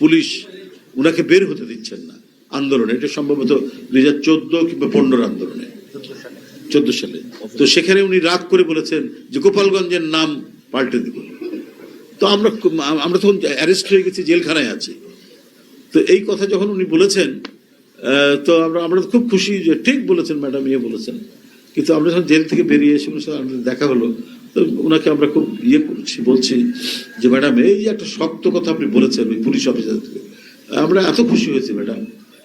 Police উনাকে বের হতে দিচ্ছেন না আন্দোলনে। এটা সম্ভবত দুই হাজার চোদ্দ কিংবা পনেরোর আন্দোলনে। চোদ্দ সালে। তো সেখানে উনি রাগ করে বলেছেন যে গোপালগঞ্জের নাম পাল্টে দিব। তো আমরা আমরা তখন অ্যারেস্ট হয়ে গেছি, জেলখানায় আছি। তো এই কথা যখন উনি বলেছেন তো আমরা আমরা খুব খুশি যে ঠিক বলেছেন ম্যাডাম ইয়ে বলেছেন। কিন্তু আমরা যখন জেল থেকে বেরিয়ে এসে দেখা হলো ওনাকে আমরা খুব ইয়ে করছি, বলছি যে, ম্যাডাম, এই একটা শক্ত কথা আপনি বলেছেন ওই পুলিশ অফিসার থেকে আমরা এত খুশি হয়েছি, ম্যাডাম।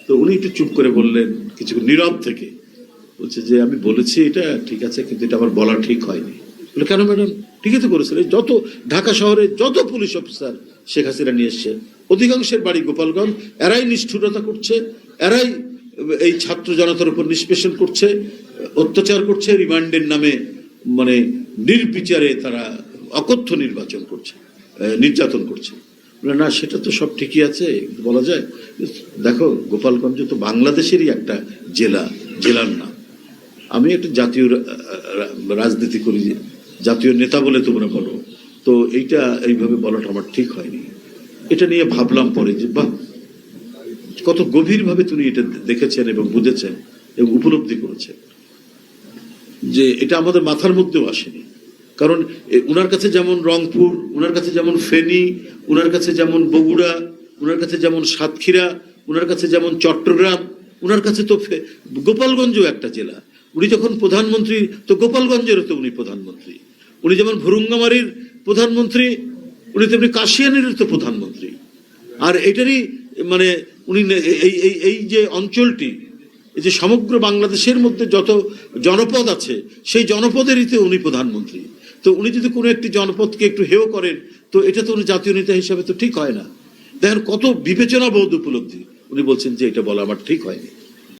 তো উনি একটু চুপ করে বললেন কিছু নীরব থেকে। বলছে যে, আমি বলেছি এটা ঠিক আছে, কিন্তু এটা আমার বলা ঠিক হয়নি। বলে, কেন ম্যাডাম? ঠিকই তো করেছেন। যত ঢাকা শহরে যত পুলিশ অফিসার শেখ হাসিনা নিয়ে এসছে, অধিকাংশের বাড়ি গোপালগঞ্জ, এরাই নিষ্ঠুরতা করছে, এরাই এই ছাত্র জনতার উপর নিষ্পেষণ করছে, অত্যাচার করছে, রিমান্ডের নামে মানে নির্বিচারে তারা অকথ্য নির্বাচন করছে নির্যাতন করছে। না, সেটা তো সব ঠিকই আছে বলা যায়, দেখো, গোপালগঞ্জ তো বাংলাদেশেরই একটা জেলা, জেলার নাম। আমি একটা জাতীয় রাজনীতি করি, জাতীয় নেতা বলে তোমরা বলো। তো এইটা এইভাবে বলাটা আমার ঠিক হয়নি। এটা নিয়ে ভাবলাম পরে যে, বাহ, কত গভীরভাবে তিনি এটা দেখেছেন এবং বুঝেছেন এবং উপলব্ধি করেছেন। যে এটা আমাদের মাথার মধ্যেও আসেনি। কারণ এ, উনার কাছে যেমন রংপুর উনার কাছে যেমন ফেনী উনার কাছে যেমন বগুড়া উনার কাছে যেমন সাতক্ষীরা উনার কাছে যেমন চট্টগ্রাম উনার কাছে তো গোপালগঞ্জও একটা জেলা। উনি যখন প্রধানমন্ত্রী তো গোপালগঞ্জেরও তো উনি প্রধানমন্ত্রী। উনি যেমন ভুরুঙ্গামারির প্রধানমন্ত্রী উনি তেমনি কাশিয়ানির তো প্রধানমন্ত্রী। আর এটারই মানে উনি এই এই যে অঞ্চলটি যে সমগ্র বাংলাদেশের মধ্যে যত জনপদ আছে, সেই জনপদেরই তো উনি প্রধানমন্ত্রী। তো উনি যদি কোনো একটি জনপদকে একটু হেয় করেন, তো এটা তো উনি জাতীয় নেতা হিসাবে তো ঠিক হয় না। দেখেন কত বিবেচনা বোধ উপলব্ধি। উনি বলছেন যে এটা বলা আমার ঠিক হয়নি।